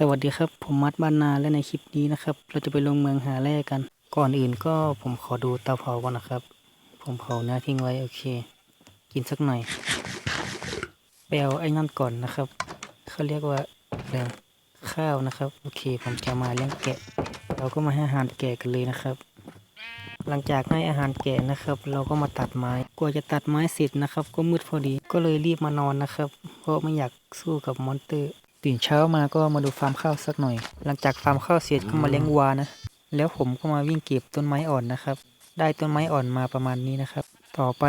สวัสดีครับผมมัดบ้านนาและในคลิปนี้นะครับ เราจะไปลงเมืองหาแร่กัน ก่อนอื่นก็ผมขอดูเตาเผาก่อนนะครับ ผมเผาเนื้อทิ้งไว้โอเค กินสักหน่อยไปเอาไอ้นั่นก่อนนะครับเขาเรียกว่าอะไรข้าวนะครับ โอเค ผมจะมาเลี้ยงแกะ เราก็มาให้อาหารแกะกันเลยนะครับ หลังจากให้อาหารแกะนะครับ เราก็มาตัดไม้กว่าจะตัดไม้เสร็จนะครับ ก็มืดพอดีก็เลยรีบมานอนนะครับ เพราะไม่อยากสู้กับมอนเตอร์ ตื่นเช้ามาก็มาดูฟาร์มข้าวสักหน่อย หลังจากฟาร์มข้าวเสร็จก็มาเลี้ยงวัวนะ แล้วผมก็มาวิ่งเก็บต้นไม้อ่อนนะครับ ได้ต้นไม้อ่อนมาประมาณนี้นะครับ ต่อไป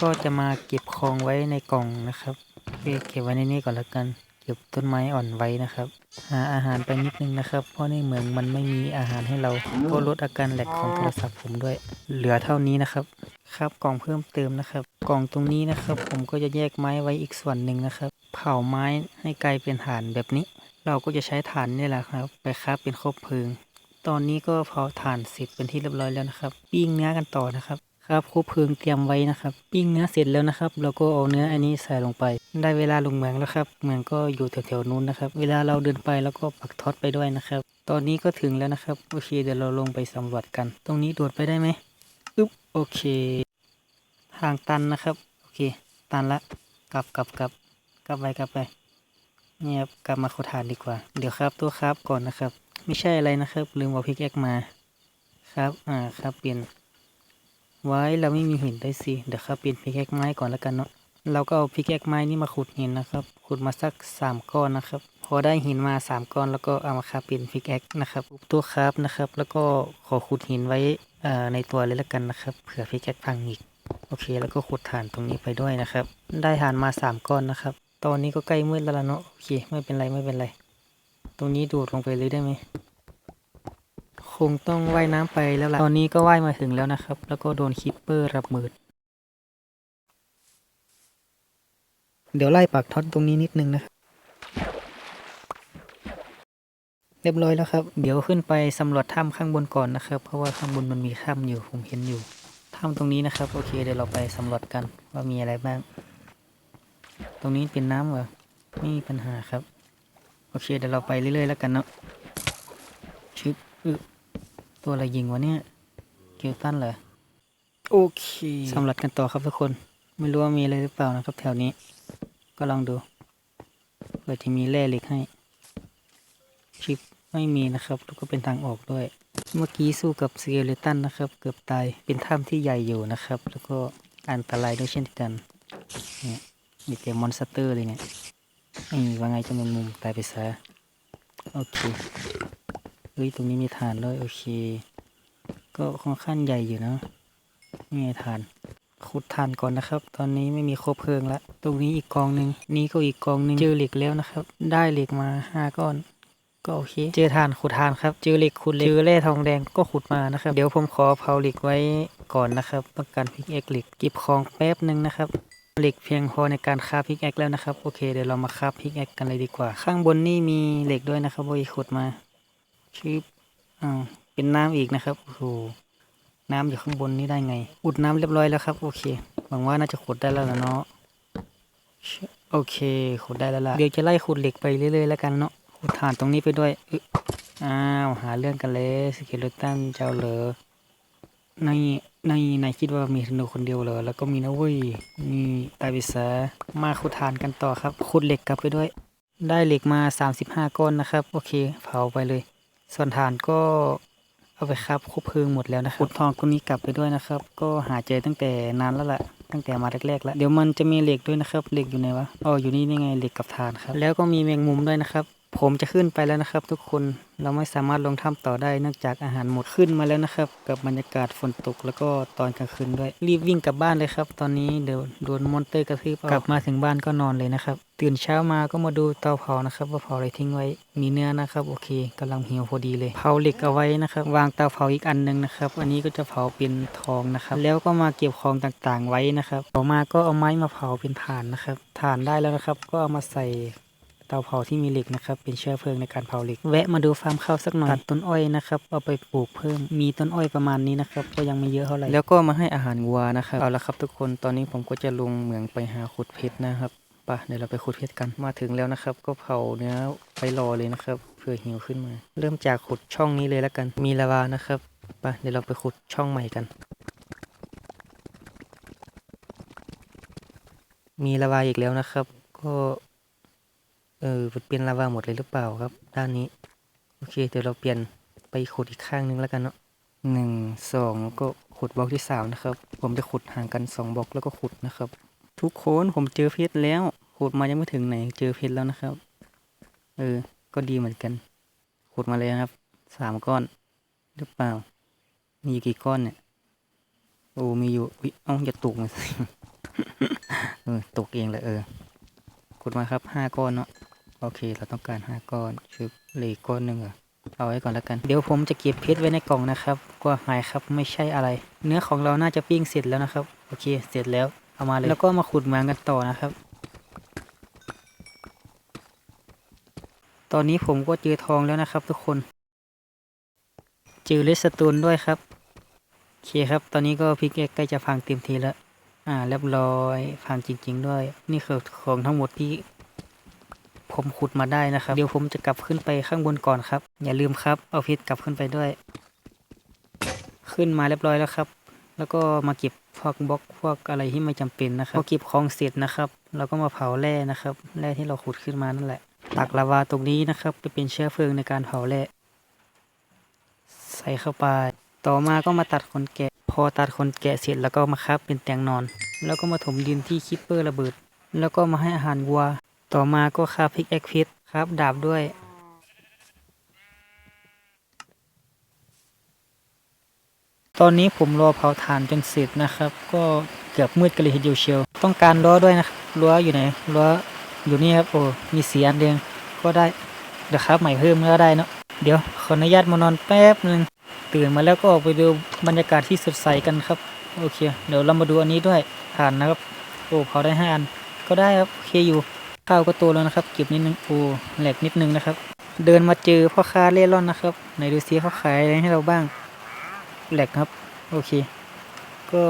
ก็จะมาเก็บของไว้ในกล่องนะครับเก็บเก็บไว้ในนี้ก่อนละกัน เก็บต้นไม้อ่อนไว้นะครับ หาอาหารไปนิดนึงนะครับ เพราะในเมืองมันไม่มีอาหารให้เรา ก็ลดอาการแหลกของโทรศัพท์ผมด้วย เหลือเท่านี้นะครับ ครับกล่องเพิ่มเติมนะครับ กล่องตรงนี้นะครับ ผมก็จะแยกไม้ไว้อีกส่วนหนึ่งนะครับ เผาไม้ให้กลายเป็นถ่านแบบนี้ เราก็จะใช้ถ่านนี่แหละครับ ไปครับเป็นคบเพลิง ตอนนี้ก็เผาถ่านเสร็จเป็นที่เรียบร้อยแล้วนะครับ ปิ้งเนื้อกันต่อนะครับครับคบเพลิงเตรียมไว้นะครับ ปิ้งเนื้อเสร็จแล้วนะครับ เราก็เอาเนื้ออันนี้ใส่ลงไป ได้เวลาลงเมืองแล้วครับเมืองก็อยู่แถวๆนู้นนะครับ เวลาเราเดินไปแล้วก็ปักท็อตไปด้วยนะครับ ตอนนี้ก็ถึงแล้วนะครับโอเคเดี๋ยวเราลงไปสำรวจกัน ตรงนี้โดดไปได้ไหมอึ๊บโอเค ทางตันนะครับ โอเค ตันละกลับกลับกลับ กลับไปกลับไปเนี่ยครับกลับมาขุดฐานดีกว่า เดี๋ยวครับตัวครับก่อนนะครับ ไม่ใช่อะไรนะครับ ลืมเอาพิกแอกมาครับอ่าครับเปลี่ยน ไว้เราไม่มีหินได้สิเดี๋ยวครับเปลี่ยนพิกแอกไม้ก่อนแล้วกันเนาะเราก็เอาพิกแอกไม้นี่มาขุดหินนะครับ ขุดมาสักสามก้อนนะครับ พอได้หินมาสามก้อนแล้วก็เอามาครับเป็นพิกแอกนะครับตัวครับนะครับ แล้วก็ขอขุดหินไว้อ่าในตัวเลยแล้วกันนะครับเผื่อพิกแอกพังอีกโอเค แล้วก็ขุดฐานตรงนี้ไปด้วยนะครับ ได้ฐานมาสามก้อนนะครับ ตอนนี้ก็ใกล้มืดแล้วล่ะเนาะโอเคไม่เป็นไรไม่เป็นไร ตรงนี้ดูดลงไปเลยได้ไหมคงต้องว่ายน้ำไปแล้วล่ะตอนนี้ก็ว่ายมาถึงแล้วนะครับ แล้วก็โดนคิปเปอร์รับมืดเดี๋ยวไล่ปากท็อตตรงนี้นิดนึงนะครับเรียบร้อยแล้วครับ เดี๋ยวขึ้นไปสำรวจถ้ำข้างบนก่อนนะครับ เพราะว่าข้างบนมันมีถ้ำอยู่ผมเห็นอยู่ถ้ำตรงนี้นะครับ โอเคเดี๋ยวเราไปสำรวจกันว่ามีอะไรบ้าง ตรงนี้เป็นน้ำเหรอไม่มีปัญหาครับ โอเคเดี๋ยวเราไปเรื่อยๆแล้วกันเนาะชึบอึตัวอะไรยิงวะเนี่ยเกลตันเหรอโอเคสำรวจกันต่อครับทุกคน ไม่รู้ว่ามีอะไรหรือเปล่านะครับ แถวนี้ ก็ลองดูเผื่อจะมีแร่เหล็กให้ชิปไม่มีนะครับแล้วก็เป็นทางออกด้วย เมื่อกี้สู้กับสเกเลตันนะครับ เกือบตายเป็นถ้ำที่ใหญ่อยู่นะครับ แล้วก็อันตรายด้วยเช่นกันเนี่ย มีแต่มอนสเตอร์เลยเนี่ยนี่ว่าไงจะเป็นมุมตายไปซะโอเคเฮ้ยตรงนี้มีฐานด้วยโอเค ก็ค่อนข้างใหญ่อยู่นะนี่ไงฐานขุดฐานก่อนนะครับ ตอนนี้ไม่มีครบเพลิงละตรงนี้อีกกองหนึ่งนี่ก็อีกกองหนึ่งเจอเหล็กแล้วนะครับ ได้เหล็กมาห้าก้อน ก็โอเค เจอฐานขุดฐานครับ เจอเหล็กขุดเหล็กเจอแร่ทองแดงก็ขุดมานะครับ เดี๋ยวผมขอเผาเหล็กไว้ก่อนนะครับต้อการพิกเอ็กเหล็กเก็บของแป๊บหนึ่งนะครับ เหล็กเพียงพอในการคาพิกแอ็กแล้วนะครับ โอเคเดี๋ยวเรามาคาพิกแอ็กกันเลยดีกว่า ข้างบนนี่มีเหล็กด้วยนะครับโอ้ยขุดมาชิบอ้าวเป็นน้ำอีกนะครับโอ้โหน้ำอยู่ข้างบนนี่ได้ไง อุดน้ำเรียบร้อยแล้วครับ โอเคหวังว่าน่าจะขุดได้แล้วนะเนาะโอเคขุดได้แล้วล่ะเดี๋ยวจะไล่ขุดเหล็กไปเรื่อยๆแล้วกันเนาะขุดฐานตรงนี้ไปด้วยอ้าวหาเรื่องกันเลยสเกเลตันเจ้าเหรอ ในในคิดว่ามีธนูคนเดียวเหรอแล้วก็มีนะเว้ยนี่ตายไปซะมาขุดฐานกันต่อครับขุดเหล็กกลับไปด้วย ได้เหล็กมา 35 ก้อนนะครับ โอเค เผาไปเลย ส่วนฐานก็เอาไปครับคบเพลิงหมดแล้วนะครับขุดทองคนนี้กลับไปด้วยนะครับ ก็หาเจอตั้งแต่นานแล้วแหละตั้งแต่มาแรกๆแล้วเดี๋ยวมันจะมีเหล็กด้วยนะครับเหล็กอยู่ไหนวะอ๋ออยู่นี่นี่ไงเหล็กกับฐานครับ แล้วก็มีแมงมุมด้วยนะครับ ผมจะขึ้นไปแล้วนะครับ ทุกคนเราไม่สามารถลงถ้ำต่อได้เนื่องจากอาหารหมดขึ้นมาแล้วนะครับ กับบรรยากาศฝนตกแล้วก็ตอนกลางคืนด้วย รีบวิ่งกลับบ้านเลยครับ ตอนนี้เดี๋ยวโดนมอนเตอร์กระทืบกลับมาถึงบ้านก็นอนเลยนะครับ ตื่นเช้ามาก็มาดูเตาเผานะครับ ว่าเผาอะไรทิ้งไว้มีเนื้อนะครับ โอเคกำลังหิวพอดีเลยเผาเหล็กเอาไว้นะครับ วางเตาเผาอีกอันหนึงนะครับอันนี้ก็จะเผาเป็นทองนะครับ แล้วก็มาเก็บของต่างๆไว้นะครับต่อมาก็เอาไม้มาเผาเป็นถ่านนะครับถ่านได้แล้วนะครับ ก็เอามาใส่ เตาเผาที่มีเหล็กนะครับเป็นเชื้อเพลิงในการเผาเหล็ก แวะมาดูฟาร์มข้าวสักหน่อยตัดต้นอ้อยนะครับเอาไปปลูกเพิ่มมีต้นอ้อยประมาณนี้นะครับก็ยังไม่เยอะเท่าไหร่แล้วก็มาให้อาหารวัวนะครับเอาละครับทุกคนตอนนี้ผมก็จะลงเหมืองไปหาขุดเพชรนะครับไปะเดี๋ยวเราไปขุดเพชรกันมาถึงแล้วนะครับ ก็เผาเนื้อไปรอเลยนะครับเผื่อหิวขึ้นมา เริ่มจากขุดช่องนี้เลยแล้วกัน มีลาวานะครับไปเดี๋ยวเราไปขุดช่องใหม่กัน มีลาวาอีกแล้วนะครับ ก็ เออเป็นลาวาหมดเลยหรือเปล่าครับ ด้านนี้ โอเค เดี๋ยวเราเปลี่ยนไปขุดอีกข้างนึงแล้วกันเนาะหนึ่งสองแล้วก็ขุดบล็อกที่สามนะครับ ผมจะขุดห่างกันสองบล็อกแล้วก็ขุดนะครับ ทุกคนผมเจอเพชรแล้วขุดมายังไม่ถึงไหนเจอเพชรแล้วนะครับ เออ ก็ดีเหมือนกัน ขุดมาเลยครับสามก้อน หรือเปล่า มีอยู่กี่ก้อนเนี่ย โอ้มีอยู่อุ๊ยเอ้าอย่าตกนะเออตกเองเลยเออขุดมาครับห้าก้อนเนาะ โอเค เราต้องการห้าก้อนชึบเหลยก้อนหนึ่งเหรอเอาไว้ก่อนแล้วกัน เดี๋ยวผมจะเก็บเพชรไว้ในกล่องนะครับ ก็หายครับไม่ใช่อะไร เนื้อของเราน่าจะปิ้งเสร็จแล้วนะครับ โอเค เสร็จแล้ว เอามาเลย แล้วก็มาขุดเหมืองกันต่อนะครับ ตอนนี้ผมก็เจอทองแล้วนะครับ ทุกคน เจอเลสโตนด้วยครับ โอเคครับ ตอนนี้ก็พิกเกใกล้จะพังเต็มทีแล้ว อ่า เรียบร้อย พังจริง ๆ ด้วย นี่คือของทั้งหมดที่ ผมขุดมาได้นะครับ เดี๋ยวผมจะกลับขึ้นไปข้างบนก่อนครับ อย่าลืมครับ เอาเพชรกลับขึ้นไปด้วย ขึ้นมาเรียบร้อยแล้วครับ แล้วก็มาเก็บพวกบล็อกพวกอะไรที่ไม่จำเป็นนะครับพอเก็บของเสร็จนะครับเราก็มาเผาแร่นะครับ แร่ที่เราขุดขึ้นมานั่นแหละ ตักลาวาตรงนี้นะครับจะเป็นเชื้อเพลิงในการเผาแร่ใส่เข้าไป ต่อมาก็มาตัดขนแกะ พอตัดขนแกะเสร็จแล้วก็มาคับเป็นเตียงนอน แล้วก็มาถมดินที่คิปเปอร์ระเบิด แล้วก็มาให้อาหารวัว ต่อมาก็คาพิกแอคพิษครับ ดาบด้วย ตอนนี้ผมรอเผาถ่านจนเสร็จนะครับ ก็เกือบมืดกันเลยทีเดียวเชียว ต้องการล้อด้วยนะครับล้ออยู่ไหนล้ออยู่นี่ครับโอ้มีสีอันเดียงก็ได้เดี๋ยวครับ ใหม่เพิ่มก็ได้เนาะเดี๋ยวขออนุญาตมานอนแป๊บหนึ่งตื่นมาแล้วก็ออกไปดูบรรยากาศที่สดใสกันครับโอเค เดี๋ยวเรามาดูอันนี้ด้วยถ่านนะครับ โอ้เผาได้ห้าอันก็ได้ครับโอเคอยู่ ข้าวก็โตแล้วนะครับ เก็บนิดนึงโอ้แหลกนิดนึงนะครับ เดินมาเจอพ่อค้าเล่ร่อนนะครับไหนดูซิเขาขายอะไรให้เราบ้างแหลกครับ โอเค ก็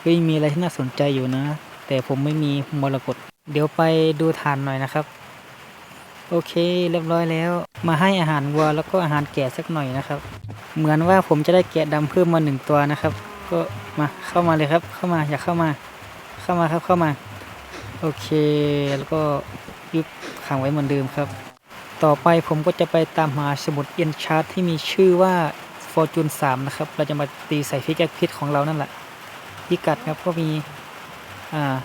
เฮ้ยมีอะไรที่น่าสนใจอยู่นะ แต่ผมไม่มีมรกตเดี๋ยวไปดูฐานหน่อยนะครับ โอเคเรียบร้อยแล้ว มาให้อาหารวัวแล้วก็อาหารแกะสักหน่อยนะครับ เหมือนว่าผมจะได้แกะดำเพิ่มมาหนึ่งตัวนะครับ ก็มาเข้ามาเลยครับ เข้ามาอยากเข้ามา เข้ามาครับเข้ามา โอเคแล้วก็ยุบขังไว้เหมือนเดิมครับ ต่อไปผมก็จะไปตามหาสมุดเอ็นชาร์ตที่มีชื่อว่า Fortune 3 นะครับ เราจะมาตีใส่ฟิกแอคพิษของเรานั่นแหละพิกัดครับก็มีอ่า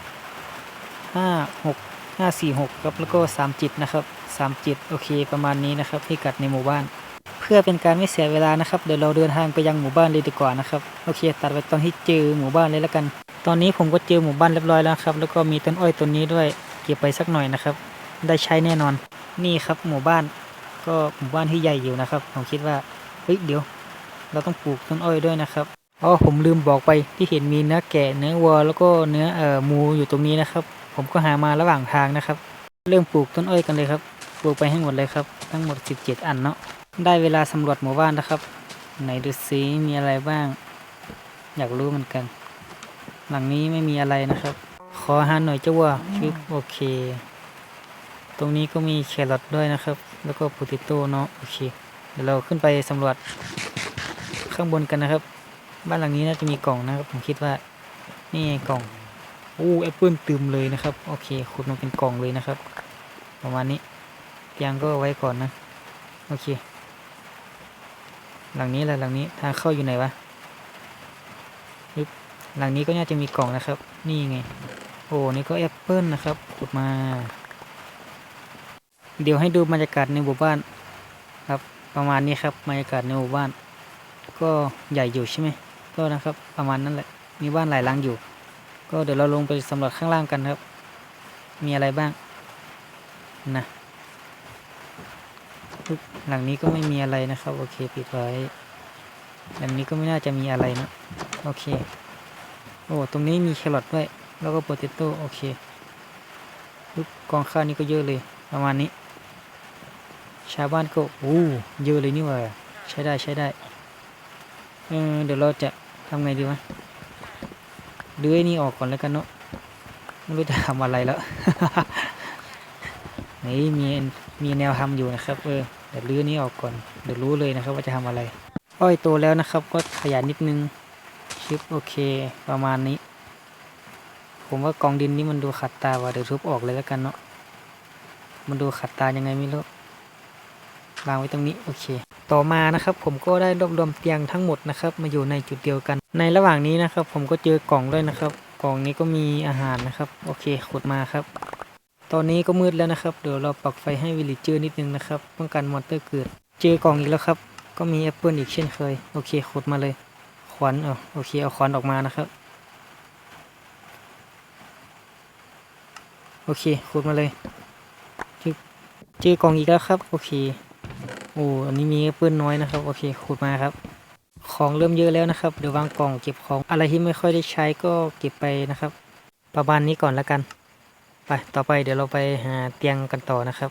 ห้าหกห้าสี่หกครับแล้วก็สามจิตนะครับสามจิตโอเคประมาณนี้นะครับพิกัดในหมู่บ้าน เพื่อเป็นการไม่เสียเวลานะครับเดี๋ยวเราเดินทางไปยังหมู่บ้านเลยดีกว่านะครับโอเค ตัดไปตอนที่เจอหมู่บ้านเลยแล้วกัน ตอนนี้ผมก็เจอหมู่บ้านเรียบร้อยแล้วครับ แล้วก็มีต้นอ้อยต้นนี้ด้วยเก็บไปสักหน่อยนะครับ ได้ใช้แน่นอน นี่ครับหมู่บ้านก็หมู่บ้านที่ใหญ่อยู่นะครับ ผมคิดว่าเฮ้ยเดี๋ยว เราต้องปลูกต้นอ้อยด้วยนะครับอ๋อผมลืมบอกไปที่เห็นมีเนื้อแกะเนื้อวัวแล้วก็เนื้อเอ่อหมูอยู่ตรงนี้นะครับ ผมก็หามาระหว่างทางนะครับ เริ่มปลูกต้นอ้อยกันเลยครับ ปลูกไปให้หมดเลยครับ ทั้งหมด 17 อันเนาะได้เวลาสำรวจหมู่บ้านนะครับ ไหนดูซิมีอะไรบ้าง อยากรู้เหมือนกัน หลังนี้ไม่มีอะไรนะครับ ขออาหารหน่อยเจ้าวัวชึบโอเค ตรงนี้ก็มีแครอทด้วยนะครับ แล้วก็โพเตโต้เนาะโอเค เดี๋ยวเราขึ้นไปสำรวจข้างบนกันนะครับ บ้านหลังนี้น่าจะมีกล่องนะครับ ผมคิดว่า นี่ไงกล่องอู้แอปเปิลตึมเลยนะครับโอเคขุดมาเป็นกล่องเลยนะครับ ประมาณนี้เตียงก็ไว้ก่อนนะ โอเค หลังนี้แหละหลังนี้ทางเข้าอยู่ไหนวะยึบ หลังนี้ก็น่าจะมีกล่องนะครับ นี่ไง โอ้นี่ก็แอปเปิลนะครับขุดมา เดี๋ยวให้ดูบรรยากาศในหมู่บ้านครับ ประมาณนี้ครับบรรยากาศในหมู่บ้าน ก็ใหญ่อยู่ใช่ไหมก็นะครับประมาณนั้นแหละ มีบ้านหลายหลังอยู่ ก็เดี๋ยวเราลงไปสำรวจข้างล่างกันครับ มีอะไรบ้างนะหลังนี้ก็ไม่มีอะไรนะครับ โอเค ปิดไว้หลังนี้ก็ไม่น่าจะมีอะไรนะ โอเค โอ้ตรงนี้มีแครอทด้วย แล้วก็โปเตโต้โอเคปึ๊บกองข้าวนี่ก็เยอะเลย ประมาณนี้ ชาวบ้านก็โอ้เยอะเลยนี่ว่าใช้ได้ใช้ได้เออเดี๋ยวเราจะทำไงดีวะดื้อนี่ออกก่อนแล้วกันเนาะไม่รู้จะทำอะไรแล้วไหนมีมีแนวทำอยู่นะครับเออเดี๋ยวรื้อนี้ออกก่อนเดี๋ยวรู้เลยนะครับว่าจะทำอะไร อ้อยโตแล้วนะครับ ก็ขยันนิดนึง ชิปโอเคประมาณนี้ ผมว่ากองดินนี้มันดูขัดตาว่ะเดี๋ยวทุบออกเลยแล้วกันเนาะมันดูขัดตายังไงไม่รู้วางไว้ตรงนี้โอเค ต่อมานะครับผมก็ได้รวบรวมเตียงทั้งหมดนะครับ มาอยู่ในจุดเดียวกัน ในระหว่างนี้นะครับ ผมก็เจอกล่องด้วยนะครับ กล่องนี้ก็มีอาหารนะครับ โอเคขุดมาครับ ตอนนี้ก็มืดแล้วนะครับ เดี๋ยวเราปักไฟให้วิลลิเจอร์นิดนึงนะครับป้องกันมอนเตอร์เกิด เจอกล่องอีกแล้วครับ ก็มีแอปเปิลอีกเช่นเคย โอเคขุดมาเลย ขวานเอาโอเคเอาขวานออกมานะครับ โอเคขุดมาเลยจึ๊บเจอกล่องอีกแล้วครับ โอเคโอ้อันนี้มีปเปิลน้อยนะครับ โอเคขุดมาครับ ของเริ่มเยอะแล้วนะครับ เดี๋ยววางกล่องเก็บของ อะไรที่ไม่ค่อยได้ใช้ก็เก็บไปนะครับ ประมาณนี้ก่อนแล้วกัน ไป ต่อไปเดี๋ยวเราไปหาเตียงกันต่อนะครับ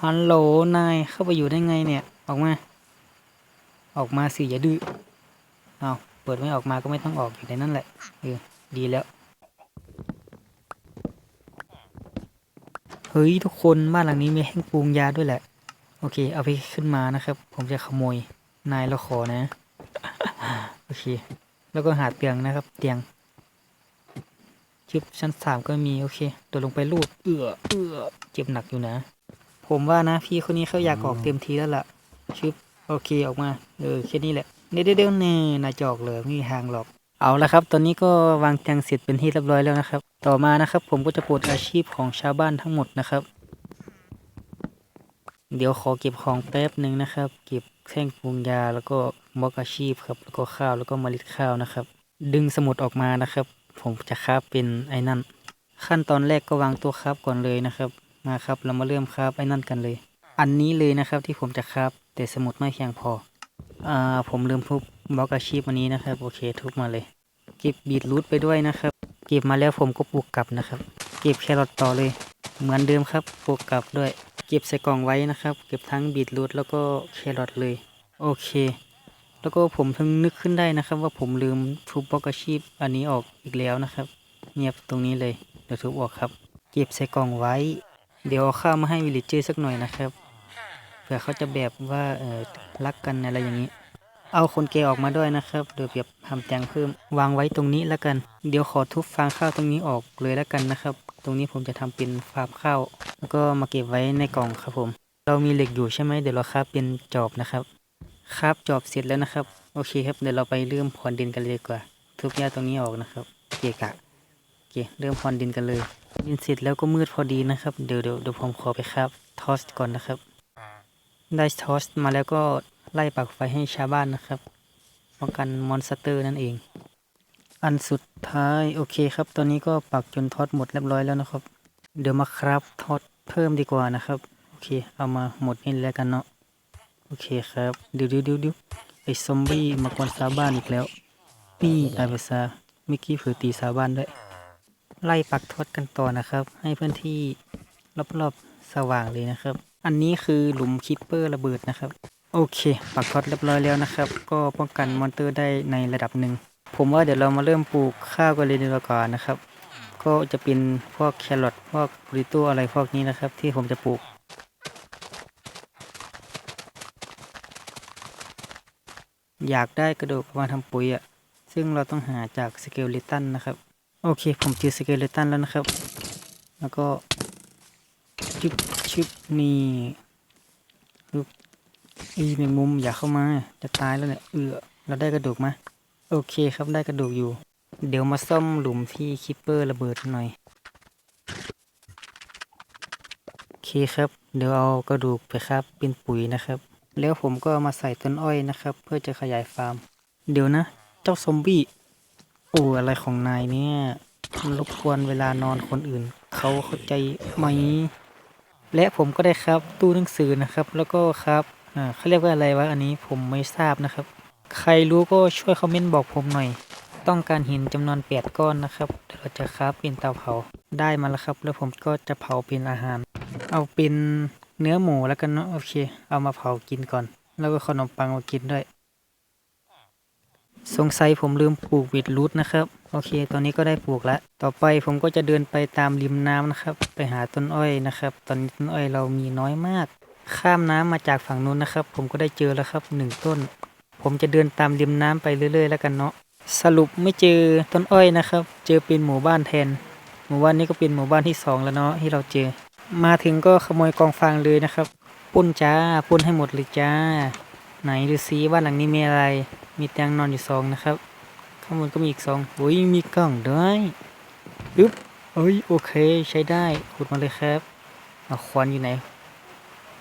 ฮัลโหล นายเข้าไปอยู่ได้ไงเนี่ย ออกมา ออกมาสิอย่าดื้อเอาเปิดไม่ออกมาก็ไม่ต้องออกอยู่ในนั่นแหละเออดีแล้ว เฮ้ยทุกคนบ้านหลังนี้มีแห้งปรุงยาด้วยแหละ โอเค เอาไปขึ้นมานะครับ ผมจะขโมยนายเราขอนะ โอเค แล้วก็หาเตียงนะครับ เตียงชึบชั้นสามก็มีโอเค ตัวลงไปลูดเอือเอือเจ็บหนักอยู่นะ ผมว่านะพี่คนนี้เขาอยากออกเต็มทีแล้วล่ะชึบ โอเคออกมา เออแค่นี้แหละเดี๋ยวเดี๋ยวเดี๋ยน่นาจอกเลยไม่มีทางหรอก เอาละครับ ตอนนี้ก็วางเตียงเสร็จเป็นที่เรียบร้อยแล้วนะครับ ต่อมานะครับ ผมก็จะปลดอาชีพของชาวบ้านทั้งหมดนะครับ เดี๋ยวขอเก็บของแป๊บหนึ่งนะครับ เก็บแท่งปรุงยาแล้วก็บล็อกอาชีพครับแล้วก็ข้าวแล้วก็เมล็ดข้าวนะครับ ดึงสมุดออกมานะครับ ผมจะคราบเป็นไอ้นั่น ขั้นตอนแรกก็วางตัวคราบก่อนเลยนะครับมาครับเรามาเริ่มคราบไอ้นั่นกันเลย อันนี้เลยนะครับที่ผมจะคราบ แต่สมุดไม่เพียงพอ อ่า ผมลืมทุบบล็อกอาชีพอันนี้นะครับ โอเคทุบมาเลย เก็บบีทรูทไปด้วยนะครับ เก็บมาแล้วผมก็ปลูกกลับนะครับ เก็บแครอทต่อเลย เหมือนเดิมครับ ปลูกกลับด้วย เก็บใส่กล่องไว้นะครับ เก็บทั้งบีทรูทแล้วก็แครอทเลย โอเค แล้วก็ผมเพิ่งนึกขึ้นได้นะครับ ว่าผมลืมทุบบล็อกอาชีพอันนี้ออกอีกแล้วนะครับ เงียบตรงนี้เลย เดี๋ยวทุบออกครับ เก็บใส่กล่องไว้ เดี๋ยวเอาข้าวมาให้วิลเลจเจอร์สักหน่อยนะครับ ผื่อเขาจะแบบว่าเออรักกันอะไรอย่างนี้ เอาคนแก่ออกมาด้วยนะครับเดี๋ยวเปียบทำแตงเพิ่มวางไว้ตรงนี้แล้วกัน เดี๋ยวขอทุบฟางข้าวตรงนี้ออกเลยแล้วกันนะครับ ตรงนี้ผมจะทำเป็นฟาร์มข้าวแล้วก็มาเก็บไว้ในกล่องครับผม เรามีเหล็กอยู่ใช่ไหมเดี๋ยวเราคาบเป็นจอบนะครับคาบจอบเสร็จแล้วนะครับ โอเคครับเดี๋ยวเราไปเริ่มพรวนดินกันเลยดีกว่า ทุบหญ้าตรงนี้ออกนะครับเกะกะโอเคเริ่มพรวนดินกันเลยดินเสร็จแล้วก็มืดพอดีนะครับเดี๋ยวเดี๋ยวเดี๋ยวผมขอไปครับทอสก่อนนะครับ ได้ทอสมาแล้วก็ไล่ปักไฟให้ชาวบ้านนะครับป้องกันมอนสเตอร์นั่นเอง อันสุดท้ายโอเคครับ ตอนนี้ก็ปักจนทอดหมดเรียบร้อยแล้วนะครับ เดี๋ยวมาครับทอดเพิ่มดีกว่านะครับ โอเค เอามาหมดนี่แล้วกันเนาะโอเคครับเดี๋ยวเดี๋ยวเดี๋ยวเดี๋ยวไอซอมบี้มากวนชาวบ้านอีกแล้วนี่ตายไปซะเมื่อกี้เผือตีชาวบ้านด้วยไล่ปักทอดกันต่อนะครับ ให้พื้นที่รอบๆสว่างเลยนะครับ อันนี้คือหลุมคิปเปอร์ระเบิดนะครับ โอเค ปักทอดเรียบร้อยแล้วนะครับ ก็ป้องกันมอนเตอร์ได้ในระดับหนึ่ง ผมว่าเดี๋ยวเรามาเริ่มปลูกข้าวกันเลยดีกว่านะครับ ก็จะเป็นพวกแครอทพวกบริโตอะไรพวกนี้นะครับ ที่ผมจะปลูกอยากได้กระดูกมาทำปุ๋ยอะ่ะ ซึ่งเราต้องหาจากสเกลเลตันนะครับ โอเค ผมเจอสเกลเลตันแล้วนะครับ แล้วก็ชึบ ชึบนี่ปึ๊บอีแมงมุมอย่าเข้ามา จะตายแล้วเนี่ยเออเราได้กระดูกมา โอเคครับได้กระดูกอยู่ เดี๋ยวมาซ่อมหลุมที่คิปเปอร์ระเบิดหน่อยโอเคครับ เดี๋ยวเอากระดูกไปครับเป็นปุ๋ยนะครับ แล้วผมก็มาใส่ต้นอ้อยนะครับ เพื่อจะขยายฟาร์ม เดี๋ยวนะ เจ้าซอมบี้โอ้อะไรของนายเนี่ยมันรบกวนเวลานอนคนอื่น เขาเข้าใจไหม และผมก็ได้ครับตู้หนังสือนะครับ แล้วก็ครับอ่าเขาเรียกว่าอะไรวะอันนี้ผมไม่ทราบนะครับ ใครรู้ก็ช่วยคอมเมนต์บอกผมหน่อย ต้องการหินจำนวนแปดก้อนนะครับเราจะคราฟเป็นเตาเผาได้มาแล้วครับ แล้วผมก็จะเผาเป็นอาหาร เอาเป็นเนื้อหมูแล้วกันเนาะโอเค เอามาเผากินก่อน แล้วก็ขนมปังมากินด้วย สงสัยผมลืมปลูกบีทรูทนะครับ โอเค ตอนนี้ก็ได้ปลูกแล้ว ต่อไปผมก็จะเดินไปตามริมน้ำนะครับ ไปหาต้นอ้อยนะครับ ตอนนี้ต้นอ้อยเรามีน้อยมาก ข้ามน้ำมาจากฝั่งนู้นนะครับ ผมก็ได้เจอแล้วครับหนึ่งต้น ผมจะเดินตามริมน้ำไปเรื่อย ๆ แล้วกันเนาะ สรุปไม่เจอต้นอ้อยนะครับ เจอเป็นหมู่บ้านแทน หมู่บ้านนี้ก็เป็นหมู่บ้านที่สองแล้วเนาะที่เราเจอ มาถึงก็ขโมยกองฟางเลยนะครับปุ้นจ้าปุ้นให้หมดเลยจ้า ไหนดูซิบ้านหลังนี้มีอะไร มีเตียงนอนอยู่สองนะครับางบนก็มีอีกสองโอ้ยมีกล่องด้วยอึ๊บเอ้ยโอเคใช้ได้ขุดมาเลยครับเอาขวานอยู่ไหน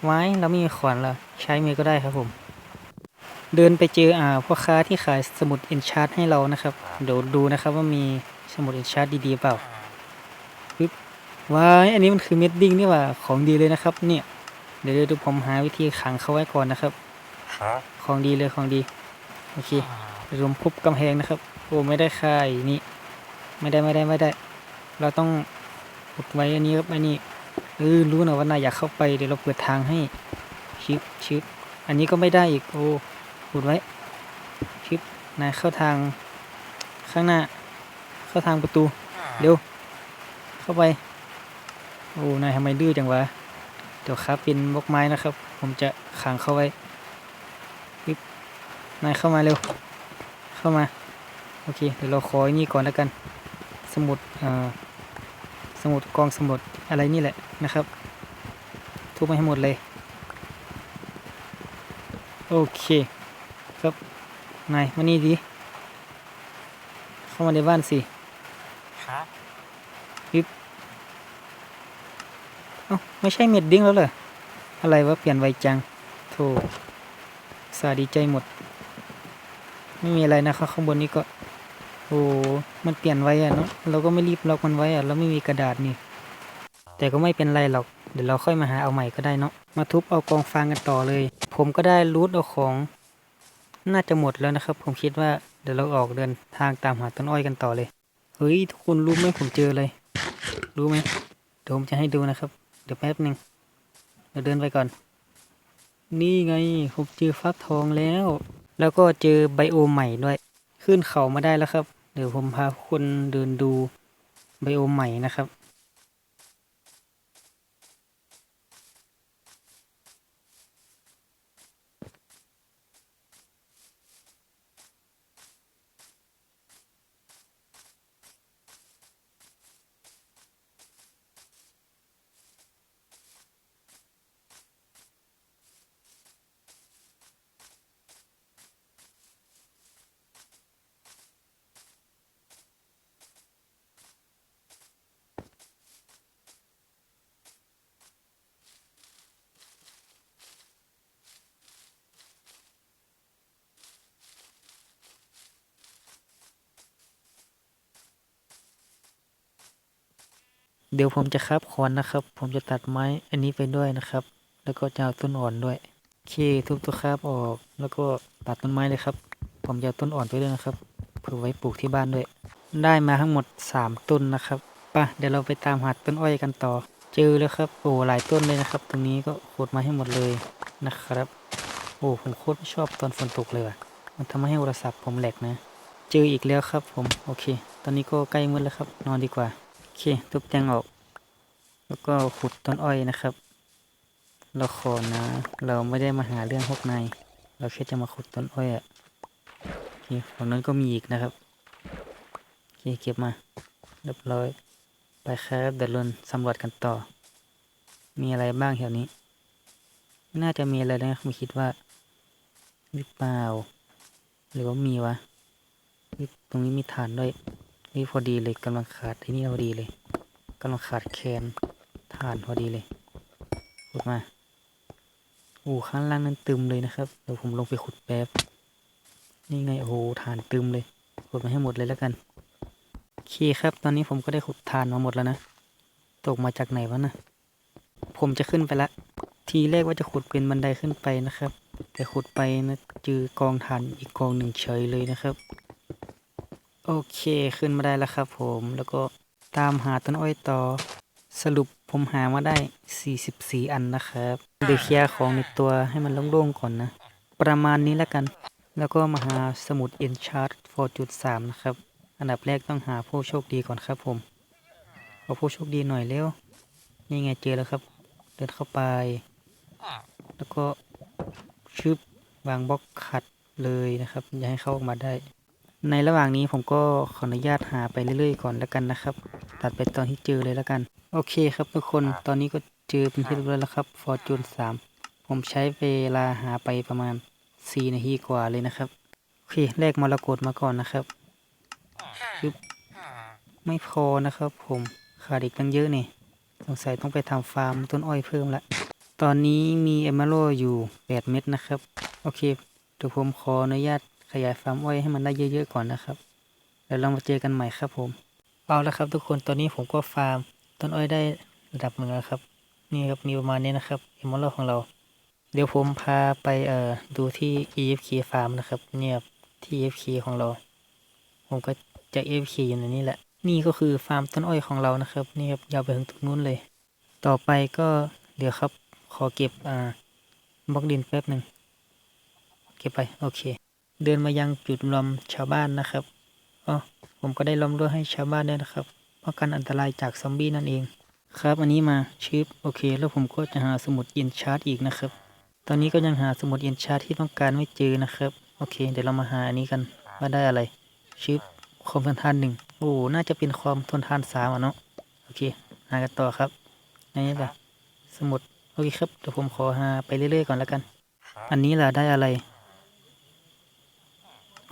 ไว้เราไม่มีขวานเหรอใช้มือก็ได้ครับผม เดินไปเจออ่าพ่อค้าที่ขายสมุดเอนชาร์ตให้เรานะครับเดี๋ยวดูนะครับว่ามีสมุดเอนชาร์ตดีๆเปล่าปึ๊บว้ายอันนี้มันคือเม็ดดิ้งนี่หว่าของดีเลยนะครับ เนี่ย เดี๋ยวเดี๋ยวผมหาวิธีขังเขาไว้ก่อนนะครับของดีเลยของดีโอเครวมพุบกำแพงนะครับโอ้ไม่ได้ค่ายนี่ไม่ได้ไม่ได้ไม่ได้ เราต้องอุดไว้อันนี้ครับอันนี้เออรู้นะว่านายอยากเข้าไปเดี๋ยวเราเปิดทางให้ชิปชิปอันนี้ก็ไม่ได้อีกโอ้อุดไว้ชิปนายเข้าทางข้างหน้า เข้าทางประตูเร็วเข้าไปโอ้นายทำไมดื้อจังวะเดี๋ยวครับเป็นบล็อกไม้นะครับ ผมจะขังเข้าไว้นายเข้ามาเร็ว เข้ามาโอเคเดี๋ยวเราขอไอ้นี่ก่อนแล้วกัน สมุดเอ่อสมุดกองสมุดอะไรนี่แหละนะครับ ทุบมาให้หมดเลย โอเคครับนายมานี่ดิเข้ามาในบ้านสิครับเอ้าไม่ใช่เม็ดดิ้งแล้วเหรออะไรวะเปลี่ยนไวจังโธ่อุตสาห์ดีใจหมด ไม่มีอะไรนะครับข้างบนนี้ก็ โอ้ มันเปลี่ยนไว้อะเนาะ เราก็ไม่รีบล็อกมันไว้อะเราไม่มีกระดาษนี่ แต่ก็ไม่เป็นไรหรอก เดี๋ยวเราค่อยมาหาเอาใหม่ก็ได้เนาะ มาทุบเอากองฟางกันต่อเลย ผมก็ได้รูทเอาของ น่าจะหมดแล้วนะครับ ผมคิดว่าเดี๋ยวเราออกเดินทางตามหาต้นอ้อยกันต่อเลย เฮ้ยทุกคนรู้ไหมผมเจอเลย รู้ไหมเดี๋ยวผมจะให้ดูนะครับ เดี๋ยวแป๊บหนึ่งเดี๋ยวเดินไปก่อน นี่ไงผมเจอฟักทองแล้ว แล้วก็เจอไบโอมใหม่ด้วย ขึ้นเขามาได้แล้วครับ เดี๋ยวผมพาคนเดินดูไบโอมใหม่นะครับ เดี๋ยวผมจะคับคอนนะครับ ผมจะตัดไม้อันนี้ไปด้วยนะครับ แล้วก็จะเอาต้นอ่อนด้วยโอเคทุบตัวคราบออก แล้วก็ตัดต้นไม้เลยครับ ผมจะเอาต้นอ่อนไปด้วยนะครับเพื่อไว้ปลูกที่บ้านด้วย ได้มาทั้งหมด 3 ต้นนะครับป่ะเดี๋ยวเราไปตามหาต้นอ้อยกันต่อ เจอแล้วครับโอ้หลายต้นเลยนะครับ ตรงนี้ก็ขุดมาให้หมดเลยนะครับ โอ้ผมโคตรไม่ชอบตอนฝนตกเลยว่ะ มันทำให้โทรศัพท์ผมแหลกนะ เจออีกแล้วครับผมโอเค ตอนนี้ก็ใกล้มืดแล้วครับ นอนดีกว่า เคทุบแตงออก แล้วก็ขุดต้นอ้อยนะครับเราขอนะ เราไม่ได้มาหาเรื่องพวกนายเราแค่จะมาขุดต้นอ้อยอะโอเคฝั่งนั้นก็มีอีกนะครับโอเคเก็บมาเรียบร้อย ไปครับเดินลนสำรวจกันต่อ มีอะไรบ้างแถวนี้ น่าจะมีอะไรนะผมคิดว่าหรือเปล่า หรือว่ามีวะ ตรงนี้มีฐานด้วย นี่พอดีเลยกำลังขาดไอ้นี่พอดีเลยกำลังขาดแคลนฐานพอดีเลยขุดมาโอ้ข้างล่างนั้นตึมเลยนะครับเดี๋ยวผมลงไปขุดแป๊บนี่ไงโอ้โหฐานตึมเลยขุดมาให้หมดเลยแล้วกันโอเคครับ ตอนนี้ผมก็ได้ขุดฐานมาหมดแล้วนะตกมาจากไหนวะนะผมจะขึ้นไปละ ทีแรกว่าจะขุดเป็นบันไดขึ้นไปนะครับ แต่ขุดไปนะเจอกองฐานอีกกองหนึ่งเฉยเลยนะครับ โอเคขึ้นมาได้แล้วครับผมแล้วก็ตามหาต้นอ้อยต่อ สรุปผมหามาได้ 44 อันนะครับเดี๋ยวเคลียร์ของในตัวให้มันโล่งๆก่อนนะ ประมาณนี้แล้วกัน แล้วก็มาหาสมุด Enchant 4.3 นะครับ อันดับแรกต้องหาผู้โชคดีก่อนครับผมขอาผู้โชคดีหน่อยเร็ว นี่ไงเจอแล้วครับ เดินเข้าไป แล้วก็ชึบวางบล็อกขัดเลยนะครับ อย่าให้เข้าออกมาได้ ในระหว่างนี้ผมก็ขออนุญาตหาไปเรื่อยๆก่อนแล้วกันนะครับ ตัดไปตอนที่เจอเลยแล้วกัน โอเคครับทุกคนตอนนี้ก็เจอเป็นที่เรียบร้อยแล้วครับฟอร์จูน3ผมใช้เวลาหาไปประมาณ4นาทีกว่าเลยนะครับโอเคแรกมรกตมาก่อนนะครับชึบไม่พอนะครับผมขาดอีกตั้งเยอะนี่สงสัยต้องไปทำฟาร์มต้นอ้อยเพิ่มละตอนนี้มีเอมเมอรัลอยู่ 8 เม็ดนะครับ โอเคเดี๋ยวผมขออนุญาต ขยายฟาร์มอ้อยให้มันได้เยอะๆก่อนนะครับแล้วเรามาเจอกันใหม่ครับผม เอาละครับทุกคนตอนนี้ผมก็ฟาร์ม ต้นอ้อยได้ระดับหนึ่งแล้วครับ นี่ครับมีประมาณนี้นะครับเอมเมอรัลของเรา เดี๋ยวผมพาไปเอ่อดูที่ EFK ฟาร์มนะครับ เนี่ยครับที่ EFK ของเรา ผมก็จะ EFK อยู่ในนี้แหละ นี่ก็คือฟาร์มต้นอ้อยของเรานะครับ นี่ครับยาวไปถึงตรงนู้นเลย ต่อไปก็เดี๋ยวครับขอเก็บอ่าบล็อกดินแป๊บหนึ่งเก็บไป โอเค เดินมายังจุดรวมชาวบ้านนะครับอ๋อผมก็ได้ล้อมรั้วให้ชาวบ้านด้วยนะครับป้องกันอันตรายจากซอมบี้นั่นเอง ครับ อันนี้มาชิปโอเค แล้วผมก็จะหาสมุดเย็นชาร์ตอีกนะครับ ตอนนี้ก็ยังหาสมุดเย็นชาร์ตที่ต้องการไม่เจอนะครับ โอเค เดี๋ยวเรามาหาอันนี้กันว่าได้อะไรชิปความทนทานหนึ่งโอ้น่าจะเป็นความทนทานสามอะเนาะโอเค หากันต่อครับอันนี้ปะสมุดโอเคครับเดี๋ยวผมขอหาไปเรื่อยๆก่อนแล้วกัน อันนี้ล่ะได้อะไร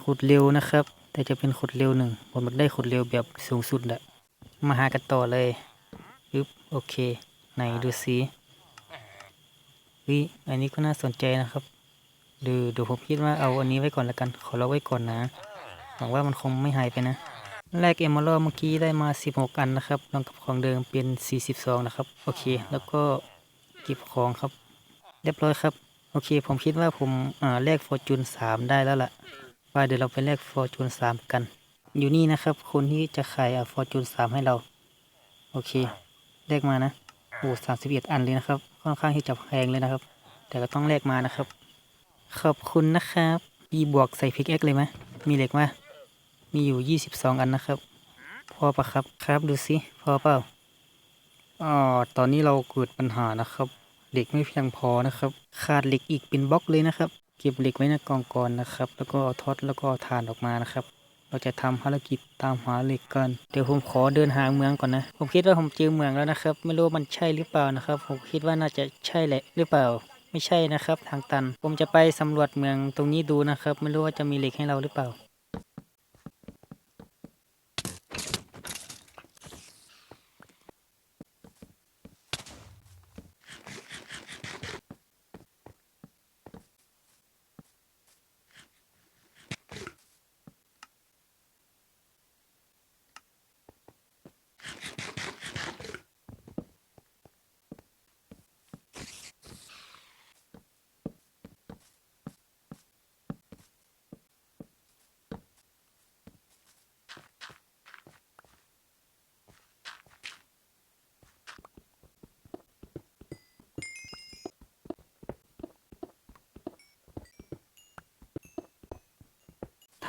ขุดเร็วนะครับ แต่จะเป็นขุดเร็วหนึ่งผมอยากได้ขุดเร็วแบบสูงสุดแหละมาหากันต่อเลยอึ๊บโอเค ไหนดูสิวิอันนี้ก็น่าสนใจนะครับดูดี๋ยวผมคิดว่าเอาอันนี้ไว้ก่อนละกัน ขอเราไว้ก่อนนะหวังว่ามันคงไม่หายไปนะแรกเอมมอรัลเมื่อกี้ได้มา 16 อันนะครับรวมกับของเดิมเป็น 42 นะครับ โอเค แล้วก็เก็บของครับ เรียบร้อยครับ โอเค ผมคิดว่าผมอ่าแลกฟอร์จูน3ได้แล้วล่ะ ว่าเดี๋ยวเราไปแลกฟอร์จูน3กัน อยู่นี่นะครับ คนที่จะขายอ่าฟอร์จูน3ให้เรา โอเคแลกมานะโอ้สามสิบเอ็ดอันเลยนะครับ ค่อนข้างที่จะแพงเลยนะครับ แต่ก็ต้องแลกมานะครับ ขอบคุณนะครับมีบวกใส่พิกแอคเลยไหมมีเหล็กมามีอยู่ยี่สิบสองอันนะครับ พอปะครับครับดูสิพอเปล่าอ๋อตอนนี้เราเกิดปัญหานะครับเหล็กไม่เพียงพอนะครับ ขาดเหล็กอีกเป็นบล็อกเลยนะครับ เก็บเหล็กไว้ในกองก่อนนะครับ แล้วก็เอาท็อตแล้วก็เอาถ่านออกมานะครับ เราจะทำภารกิจตามหาเหล็กกัน เดี๋ยวผมขอเดินหาเมืองก่อนนะ ผมคิดว่าผมเจอเมืองแล้วนะครับ ไม่รู้มันใช่หรือเปล่านะครับ ผมคิดว่าน่าจะใช่แหละหรือเปล่า ไม่ใช่นะครับ ทางตัน ผมจะไปสำรวจเมืองตรงนี้ดูนะครับ ไม่รู้ว่าจะมีเหล็กให้เราหรือเปล่า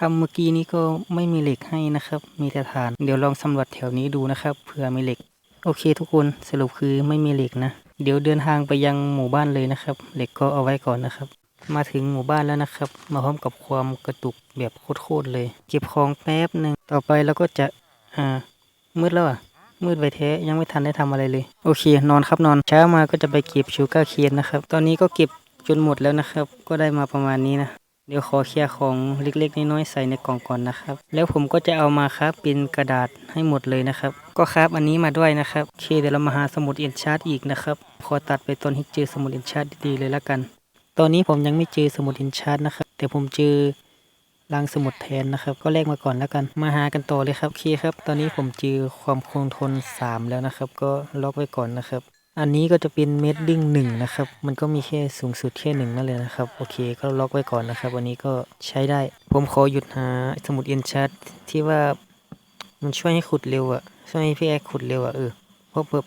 ทำเมื่อกี้นี้ก็ไม่มีเหล็กให้นะครับ มีแต่ฐาน เดี๋ยวลองสำรวจแถวนี้ดูนะครับเผื่อมีเหล็ก โอเคทุกคนสรุปคือไม่มีเหล็กนะ เดี๋ยวเดินทางไปยังหมู่บ้านเลยนะครับ เหล็กก็เอาไว้ก่อนนะครับ มาถึงหมู่บ้านแล้วนะครับ มาพร้อมกับความกระตุกแบบโคตรๆเลย เก็บของแป๊บหนึ่งต่อไปเราก็จะอ่ามืดแล้วอะมืดไปแท้ยังไม่ทันได้ทำอะไรเลย โอเค นอนครับนอนเช้ามาก็จะไปเก็บชูการ์เคนนะครับ ตอนนี้ก็เก็บจนหมดแล้วนะครับ ก็ได้มาประมาณนี้นะ เดี๋ยวขอเคลียร์ของเล็ก ๆ น้อยๆใส่ในกล่องก่อนนะครับ แล้วผมก็จะเอามาครับเป็นกระดาษให้หมดเลยนะครับ ก็ครับอันนี้มาด้วยนะครับโอเคเดี๋ยวเรามาหาสมุดเอ็นชาร์ตอีกนะครับขอตัดไปตอนที่เจอสมุดเอ็นชาร์ตดีๆเลยละกัน ตอนนี้ผมยังไม่เจอสมุดเอ็นชาร์ตนะครับแต่ผมเจอลังสมุดแทนนะครับ ก็แลกมาก่อนแล้วกัน มาหากันต่อเลยครับโอเคครับ ตอนนี้ผมเจอความคงทน 3 แล้วนะครับ ก็ล็อกไว้ก่อนนะครับ อันนี้ก็จะเป็นเมดดิ้งหนึ่งนะครับ มันก็มีแค่สูงสุดแค่หนึ่งนั่นเลยนะครับ โอเคก็ล็อกไว้ก่อนนะครับวันนี้ก็ใช้ได้ ผมขอหยุดหาสมุดเอ็นชาร์ตที่ว่ามันช่วยให้ขุดเร็วอะช่วยให้พี่แอคขุดเร็วอะเออเพราะแบบ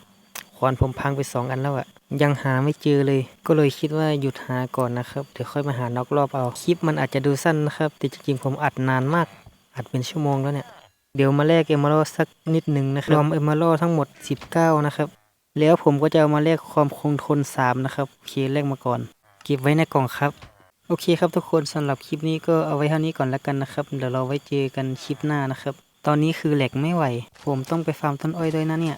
ขวานผมพังไปสองอันแล้วอะยังหาไม่เจอเลย ก็เลยคิดว่าหยุดหาก่อนนะครับเดี๋ยวค่อยมาหานอกรอบเอาคลิปมันอาจจะดูสั้นนะครับแต่จริงๆผมอัดนานมาก อัดเป็นชั่วโมงแล้วเนี่ยเดี๋ยวมาแลกเอม a ร d สักนิดหนึ่งนะครับรวมเอม a ร d ทั้งหมด 19 นะครับ แล้วผมก็จะเอามาแลกความคงทน 3 นะครับ โอเคแลกมาก่อน เก็บไว้ในกล่องครับ โอเคครับทุกคนสำหรับคลิปนี้ก็เอาไว้เท่านี้ก่อนแล้วกันนะครับ เดี๋ยวเราไว้เจอกันคลิปหน้านะครับ ตอนนี้คือแหลกไม่ไหว ผมต้องไปฟาร์มต้นอ้อยด้วยนะเนี่ย